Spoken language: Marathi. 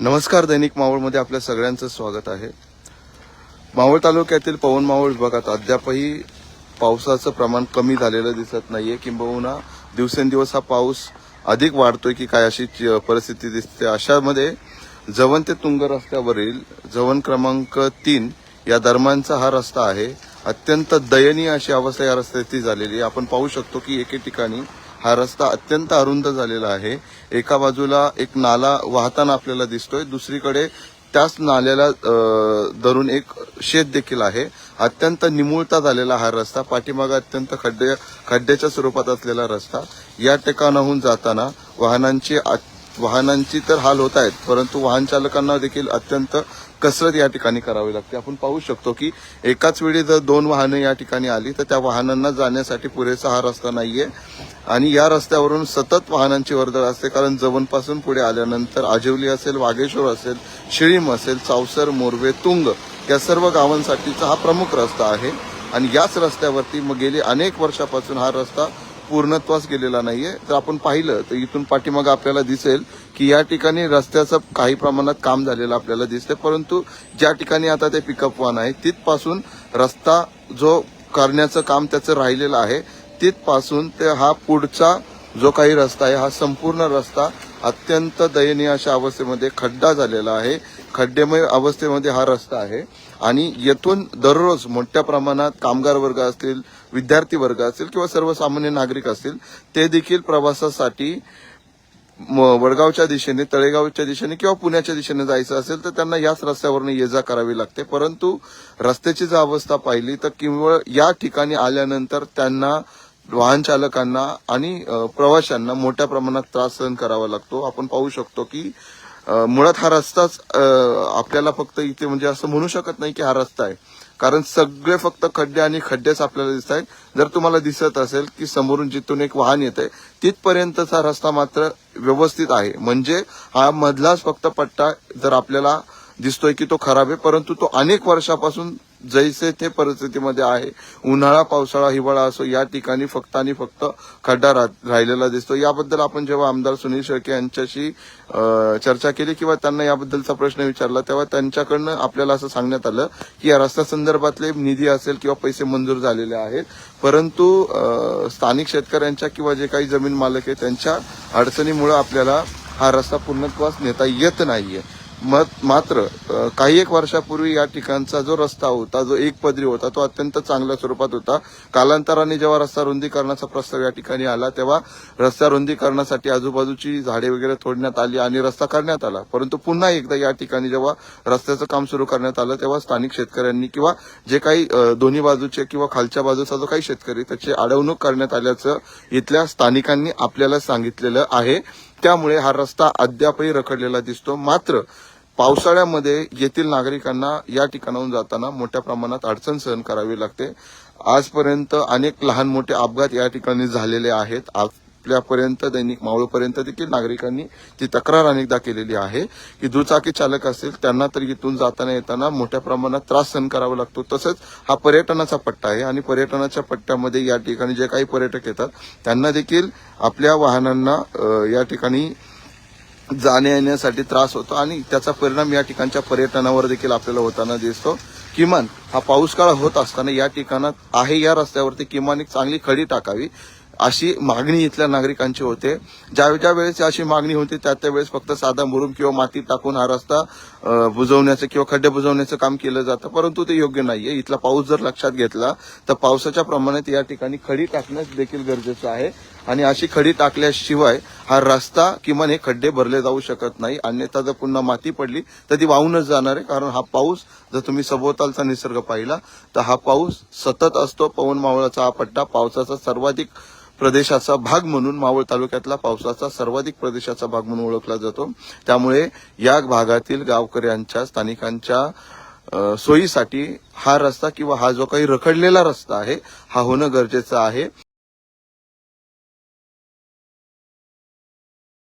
नमस्कार दैनिक मावळमध्ये आपल्या सगळ्यांचं स्वागत आहे. मावळ तालुक्यातील पवन मावळ विभागात अद्यापही पावसाचं प्रमाण कमी झालेलं दिसत नाहीये. किंबहुना दिवसेंदिवस हा पाऊस अधिक वाढतोय की काय अशी च- परिस्थिती दिसते. अशामध्ये जवन ते तुंग रस्त्यावरील जवन क्रमांक तीन या दरम्यानचा हा रस्ता आहे. अत्यंत दयनीय अशी अवस्था या रस्त्याची झालेली आहे. आपण पाहू शकतो की एके ठिकाणी हा रस्ता अत्यंत अरुंद झालेला आहे. एका बाजूला एक नाला वाहताना आपल्याला दिसतोय. दुसरीकडे त्याच नाल्याला धरून एक शेत देखील आहे. अत्यंत निमुळता झालेला हा रस्ता. पाठीमागा अत्यंत खड्डे खड्ड्याच्या स्वरूपात असलेला रस्ता. या ठिकाणाहून जाताना वाहनांची वाहनांची तर हाल होत आहेत परंतु वाहन चालकांना देखील अत्यंत कसरत या ठिकाणी करावी लागते. आपण पाहू शकतो की एकाच वेळी जर दोन वाहनं या ठिकाणी आली तर त्या वाहनांना जाण्यासाठी पुरेसा हा रस्ता नाहीये. आणि या रस्त्यावरून सतत वाहनांची वर्दळ असते कारण जवळपासून पुढे आल्यानंतर आजिवली असेल वाघेश्वर असेल शिळीम असेल चावसर मोरवे तुंग या सर्व गावांसाठीचा हा प्रमुख रस्ता आहे. आणि याच रस्त्यावरती मग गेली अनेक वर्षापासून हा रस्ता पूर्णत्वास गेलेला नाहीये. तर आपण पाहिलं तर इथून पाठीमागं आपल्याला दिसेल की या ठिकाणी रस्त्याचं काही प्रमाणात काम झालेलं आपल्याला दिसते परंतु ज्या ठिकाणी आता ते पिकअप वाहन आहे तिथपासून रस्ता जो करण्याचं काम त्याचं राहिलेलं आहे तिथपासून ते हा पुढचा जो काही रस्ता आहे हा संपूर्ण रस्ता अत्यंत दयनीय अशा अवस्थेमध्ये खड्डा झालेला आहे. खड्डेमय अवस्थेमध्ये हा रस्ता आहे. आणि येथून दररोज मोठ्या प्रमाणात कामगार वर्ग असतील विद्यार्थी वर्ग असतील किंवा सर्वसामान्य नागरिक असतील ते देखील प्रवासासाठी म- वडगावच्या दिशेने तळेगावच्या दिशेने किंवा पुण्याच्या दिशेने जायचं असेल तर त्यांना याच रस्त्यावरून ये जा करावी लागते. परंतु रस्त्याची जर अवस्था पाहिली तर केवळ या ठिकाणी आल्यानंतर त्यांना वाहन चालकांना आणि प्रवाशांना मोठ्या प्रमाणात त्रास सहन करावा लागतो. आपण पाहू शकतो की मुळात हा रस्ताच आपल्याला फक्त इथे म्हणजे असं म्हणू शकत नाही की हा रस्ता आहे. कारण सगळे फक्त खड्डे आणि खड्डेच आपल्याला दिसत आहेत. जर तुम्हाला दिसत असेल की समोरून जिथून एक वाहन येत आहे तिथपर्यंतचा रस्ता मात्र व्यवस्थित आहे. म्हणजे हा मधलाच फक्त पट्टा जर आपल्याला दिसतोय की तो खराब आहे परंतु तो अनेक वर्षापासून जैसे ते परिस्थितीमध्ये आहे. उन्हाळा पावसाळा हिवाळा असो या ठिकाणी फक्त आणि फक्त खड्डा रा- राहिलेला दिसतो. याबद्दल आपण जेव्हा आमदार सुनील शेळके यांच्याशी चर्चा केली किंवा त्यांना याबद्दलचा प्रश्न विचारला तेव्हा त्यांच्याकडनं आपल्याला असं सांगण्यात आलं की या रस्त्या संदर्भातले निधी असेल किंवा पैसे मंजूर झालेले आहेत. परंतु स्थानिक शेतकऱ्यांच्या किंवा जे काही जमीन मालक आहे त्यांच्या अडचणीमुळे आपल्याला हा रस्ता पूर्णत्वास नेता येत नाहीये. मात्र काही एक वर्षापूर्वी या ठिकाणचा जो रस्ता होता जो एक पदरी होता तो अत्यंत चांगल्या स्वरूपात होता. कालांतराने जेव्हा रस्ता रुंदीकरणाचा प्रस्ताव या ठिकाणी आला तेव्हा रस्ता रुंदीकरणासाठी आजूबाजूची झाडे वगैरे तोडण्यात आली आणि रस्ता करण्यात आला. परंतु पुन्हा एकदा या ठिकाणी जेव्हा रस्त्याचं काम सुरू करण्यात आलं तेव्हा स्थानिक शेतकऱ्यांनी किंवा जे काही दोन्ही बाजूचे किंवा खालच्या बाजूचा जो काही शेतकरी त्याची अडवणूक करण्यात आल्याचं इथल्या स्थानिकांनी आपल्याला सांगितलेलं आहे. त्यामुळे हा रस्ता अद्यापही रखडलेला दिसतो. मात्र पावसाळ्यामध्ये येथील नागरिकांना या ठिकाणाहून जाताना मोठ्या प्रमाणात अडचण सहन करावी लागते. आजपर्यंत अनेक लहान मोठे अपघात या ठिकाणी झालेले आहेत. आपल्यापर्यंत दैनिक मावळपर्यंत देखील नागरिकांनी ती तक्रार अनेकदा केलेली आहे की दुचाकी चालक असेल त्यांना तर इथून जाताना येताना मोठ्या प्रमाणात त्रास सहन करावा लागतो. तसंच हा पर्यटनाचा पट्टा आहे आणि पर्यटनाच्या पट्ट्यामध्ये या ठिकाणी जे काही पर्यटक येतात त्यांना देखील आपल्या वाहनांना या ठिकाणी जाण्या येण्यासाठी त्रास होतो आणि त्याचा परिणाम या ठिकाणच्या पर्यटनावर देखील आपल्याला होताना दिसतो. किमान हा पाऊस काळ होत असताना या ठिकाणात आहे या रस्त्यावरती किमान एक चांगली खडी टाकावी. अशी मागणी इथल्या नागरिकांची होते. ज्या ज्या वेळेस अशी मागणी होती त्या त्या वेळेस फक्त साधा मुरुम किंवा माती टाकून हा रस्ता बुजवण्याचं किंवा खड्डे बुजवण्याचं काम केलं जातं. परंतु ते योग्य नाहीये. इथला पाऊस जर लक्षात घेतला तर पावसाच्या प्रमाणात या ठिकाणी खडी टाकणं देखील गरजेचं आहे. आणि अशी खडी टाकल्याशिवाय हा रस्ता किमान हे खड्डे भरले जाऊ शकत नाही. अन्यथा जर पुन्हा माती पडली तर ती वाहूनच जाणार आहे. कारण हा पाऊस जर तुम्ही सभोवतालचा निसर्ग पाहिला तर हा पाऊस सतत असतो. पवन मावळाचा हा पट्टा पावसाचा सर्वाधिक प्रदेशाचा भाग म्हणून मावळ तालुक्यातला पावसाचा सर्वाधिक प्रदेशाचा भाग म्हणून ओळखला जातो. त्यामुळे या भागातील गावकऱ्यांच्या स्थानिकांच्या सोयीसाठी हा रस्ता किंवा हा जो काही रखडलेला रस्ता आहे हा होणं गरजेचं आहे.